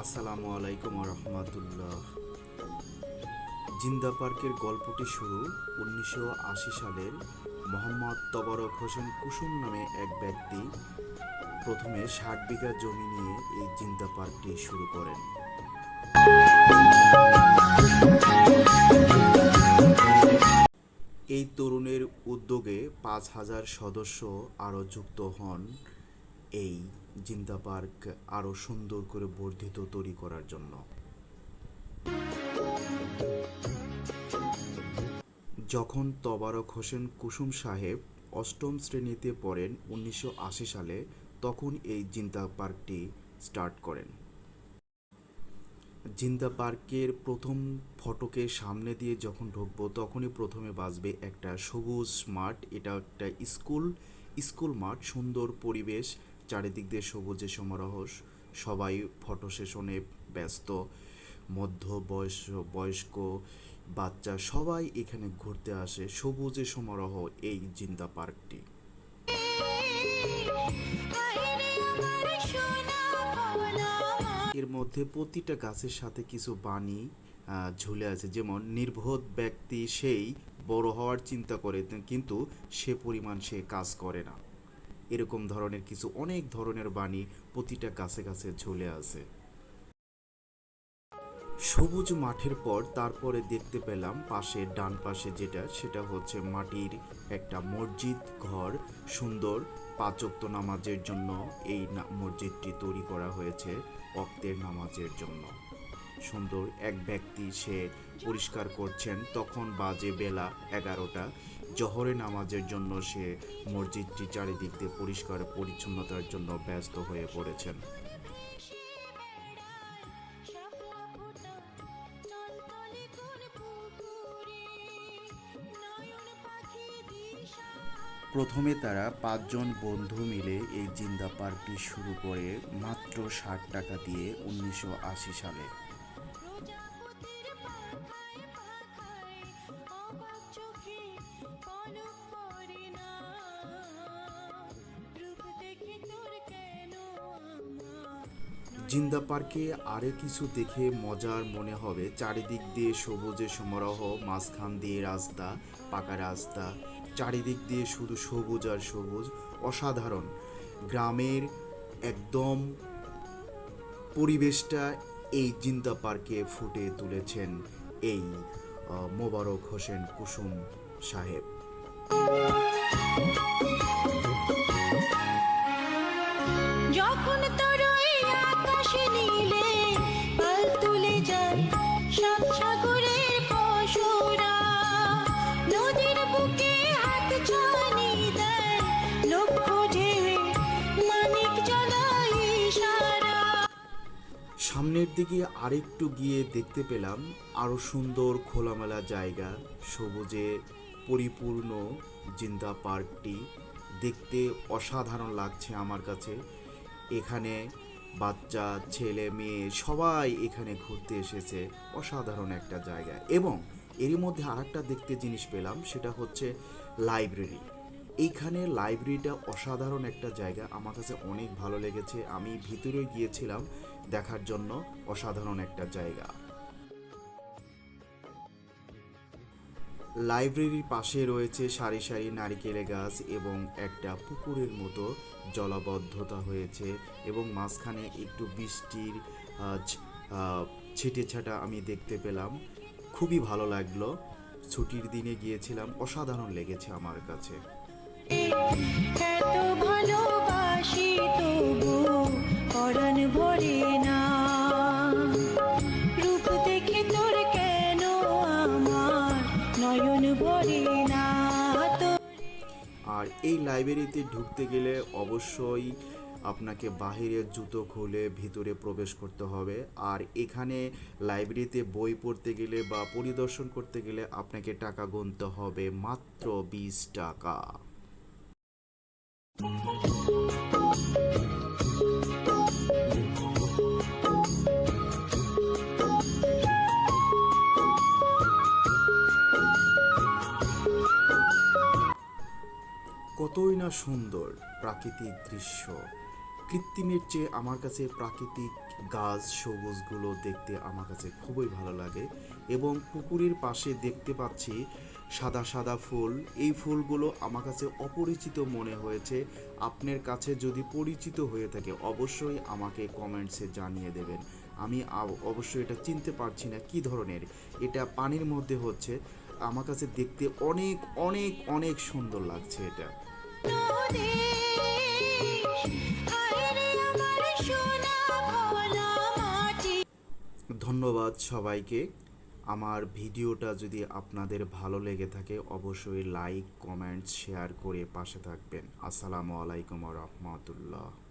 আসসালামু আলাইকুম জিন্দা পার্কের গল্পটি শুরু উনিশশো আশি সালের মোহাম্মদ তবারক হোসেন কুসুম নামে এক ব্যক্তি প্রথমে ষাট বিঘা জমি নিয়ে এই জিন্দা পার্কটি শুরু করেন। এই তরুণের উদ্যোগে পাঁচ হাজার সদস্য আরও যুক্ত হন। এই জিন্দা পার্ক আরও সুন্দর করে বর্ধিত তৈরি করার জন্য। যখন তবারক হোসেন কুসুম সাহেব অষ্টম শ্রেণীতে পড়েন উনিশশো আশি সালে, তখন এই জিন্দা পার্কটি স্টার্ট করেন। জিন্দা পার্কের প্রথম ফটকের সামনে দিয়ে যখন ঢুকবো, তখনই প্রথমে বাজবে একটা সবুজ মাঠ। এটা একটা স্কুল স্কুল মাঠ, সুন্দর পরিবেশ চারিদিক দিয়ে সবুজে সমারোহ, সবাই ফটো সেশনে ব্যস্ত মধ্য বয়স বয়স্ক, বাচ্চা, সবাই এখানে ঘুরতে আসে। সবুজে সমারোহ এই জিন্দা পার্কটি। এর মধ্যে প্রতিটা গাছের সাথে কিছু বাণী ঝুলে আছে। যেমন, নির্বোধ ব্যক্তি সেই বড় হওয়ার চিন্তা করে, কিন্তু সে পরিমাণ সে কাজ করে না। এরকম ধরনের কিছু অনেক ধরনের বাণী প্রতিটা গাছে গাছে ঝুলে আছে। সবুজ মাঠের পর তারপরে দেখতে পেলাম পাশে, ডান পাশে যেটা, সেটা হচ্ছে মাটির একটা মসজিদ, ঘর, সুন্দর পাঁচক্ত নামাজের জন্য এই মসজিদটি তৈরি করা হয়েছে অক্তের নামাজের জন্য। সুন্দর এক ব্যক্তি সে পরিষ্কার করছেন। তখন বাজে বেলা এগারোটা। জহরে নামাজের জন্য সে মসজিদটি চারিদিক দিয়ে পরিষ্কার পরিচ্ছন্নতার জন্য ব্যস্ত হয়ে পড়েছেন। প্রথমে তারা পাঁচজন বন্ধু মিলে এই জিন্দা পার্কটি শুরু করে মাত্র ষাট টাকা দিয়ে উনিশশো আশি সালে। জিন্দা পার্কে আরে কিছু দেখে মজার মনে হবে। চারিদিক দিয়ে সবুজে সমারোহ, মাঝখান দিয়ে রাস্তা, পাকা রাস্তা। চারিদিক দিয়ে শুধু সবুজ আর সবুজ, অসাধারণ। গ্রামের একদম পরিবেশটা এই জিন্দা পার্কে ফুটে তুলেছেন এই মোবারক হোসেন কুসুম সাহেব। যখন তোর নীলে পাল তুলে যায় সাগরের পশুরা, নদীর বুকে হাত দেয় মানিক জ্বালায় ইশারা। সামনের দিকে আরেকটু গিয়ে দেখতে পেলাম আরও সুন্দর খোলামেলা জায়গা, সবুজে পরিপূর্ণ জিন্দা পার্কটি। দেখতে অসাধারণ লাগছে আমার কাছে। এখানে বাচ্চা, ছেলে, মেয়ে সবাই এখানে ঘুরতে এসেছে। অসাধারণ একটা জায়গা। এবং এরই মধ্যে আরেকটা দেখতে জিনিস পেলাম, সেটা হচ্ছে লাইব্রেরি এইখানে লাইব্রেরিটা অসাধারণ একটা জায়গা। আমার কাছে অনেক ভালো লেগেছে। আমি ভিতরে গিয়েছিলাম দেখার জন্য। অসাধারণ একটা জায়গা। লাইব্রেরির পাশে রয়েছে সারি সারি নারিকেলে গাছ এবং একটা পুকুরের মতো জলাবদ্ধতা হয়েছে এবং মাঝখানে একটু বৃষ্টির ছিটে ছাটা আমি দেখতে পেলাম। খুবই ভালো লাগল। ছুটির দিনে গিয়েছিলাম, অসাধারণ লেগেছে আমার কাছে। ভালোবাসি তবু ভরে না এই লাইব্রেরিতে ঢুকতে গেলে অবশ্যই আপনাকে বাহিরের জুতো খুলে ভিতরে প্রবেশ করতে হবে। আর এখানে লাইব্রেরিতে বই পড়তে গেলে বা পরিদর্শন করতে গেলে আপনাকে টাকা গুনতে হবে মাত্র বিশ টাকা। কতই না সুন্দর প্রাকৃতিক দৃশ্য। কৃত্রিমের চেয়ে আমার কাছে প্রাকৃতিক গাছ সবুজগুলো দেখতে আমার কাছে খুবই ভালো লাগে এবং পুকুরের পাশে দেখতে পাচ্ছি সাদা সাদা ফুল। এই ফুলগুলো আমার কাছে অপরিচিত মনে হয়েছে। আপনার কাছে যদি পরিচিত হয়ে থাকে, অবশ্যই আমাকে কমেন্টসে জানিয়ে দেবেন। আমি অবশ্যই এটা চিনতে পারছি না কি ধরনের। এটা পানির মধ্যে হচ্ছে। আমার কাছে দেখতে অনেক অনেক অনেক সুন্দর লাগছে এটা। ধন্যবাদ সবাইকে। আমার ভিডিওটা যদি আপনাদের ভালো লেগে থাকে, অবশ্যই লাইক, কমেন্ট, শেয়ার করে পাশে থাকবেন। আসসালামু আলাইকুম রহমতুল্লাহ।